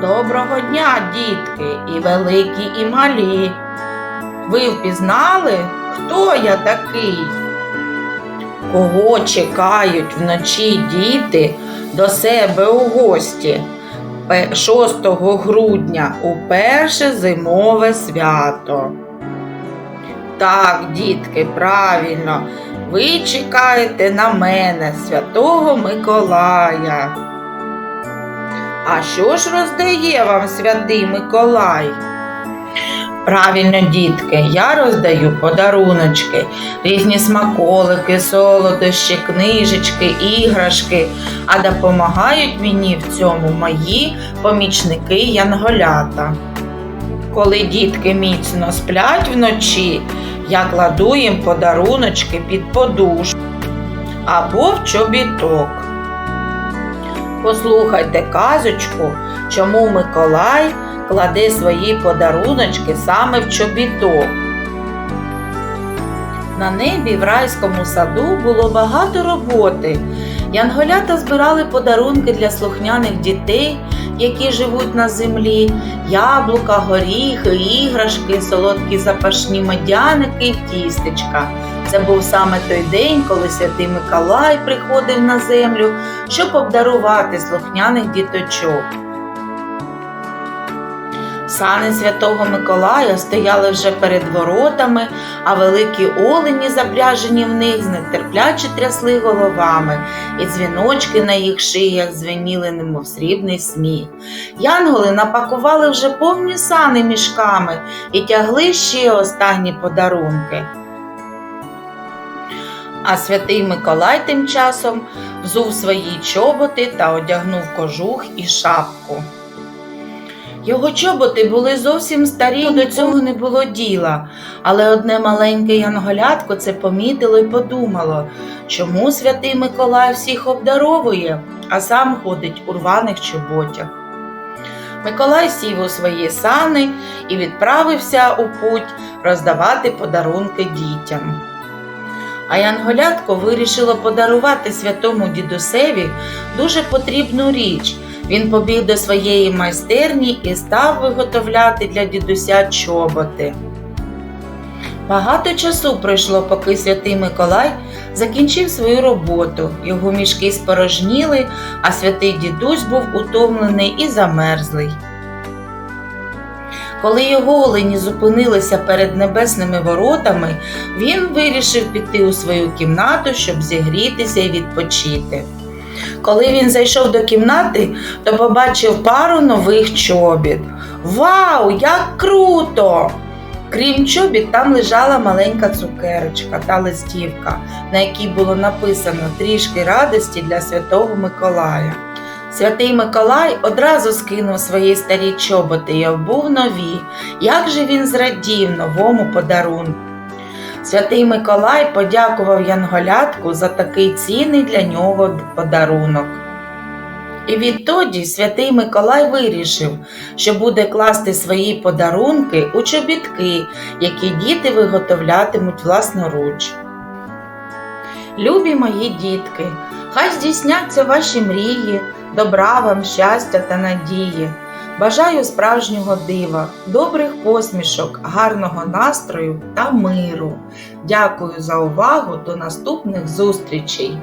Доброго дня, дітки, і великі, і малі. Ви впізнали, хто я такий? Кого чекають вночі діти до себе у гості 6 грудня у перше зимове свято? Так, дітки, правильно ви чекаєте на мене, святого Миколая. А що ж роздає вам святий Миколай? Правильно, дітки, я роздаю подаруночки, різні смаколики, солодощі, книжечки, іграшки, а допомагають мені в цьому мої помічники янголята. Коли дітки міцно сплять вночі, я кладу їм подаруночки під подушку або в чобіток. Послухайте казочку, чому Миколай кладе свої подаруночки саме в чобіток. На небі в райському саду було багато роботи. Янголята збирали подарунки для слухняних дітей, які живуть на землі, яблука, горіхи, іграшки, солодкі запашні медяники і тістечка. Це був саме той день, коли святий Миколай приходив на землю, щоб обдарувати слухняних діточок. Сани святого Миколая стояли вже перед воротами, а великі олені, запряжені в них, нетерпляче трясли головами, і дзвіночки на їх шиях звеніли, немов срібний сміх. Янголи напакували вже повні сани мішками і тягли ще останні подарунки. А святий Миколай тим часом взув свої чоботи та одягнув кожух і шапку. Його чоботи були зовсім старі, до цього не було діла, але одне маленьке янголятко це помітило і подумало, чому святий Миколай всіх обдаровує, а сам ходить у рваних чоботях. Миколай сів у свої сани і відправився у путь роздавати подарунки дітям. А янголятко вирішило подарувати святому дідусеві дуже потрібну річ. Він побіг до своєї майстерні і став виготовляти для дідуся чоботи. Багато часу пройшло, поки святий Миколай закінчив свою роботу. Його мішки спорожніли, а святий дідусь був утомлений і замерзлий. Коли його олені зупинилися перед небесними воротами, він вирішив піти у свою кімнату, щоб зігрітися і відпочити. Коли він зайшов до кімнати, то побачив пару нових чобіт. Вау, як круто! Крім чобіт, там лежала маленька цукерочка та листівка, на якій було написано трішки радості для святого Миколая. Святий Миколай одразу скинув свої старі чоботи і обув нові. Як же він зрадів новому подарунку. Святий Миколай подякував Янголятку за такий цінний для нього подарунок. І відтоді святий Миколай вирішив, що буде класти свої подарунки у чобітки, які діти виготовлятимуть власноруч. Любі мої дітки, хай здійсняться ваші мрії, добра вам, щастя та надії. Бажаю справжнього дива, добрих посмішок, гарного настрою та миру. Дякую за увагу. До наступних зустрічей!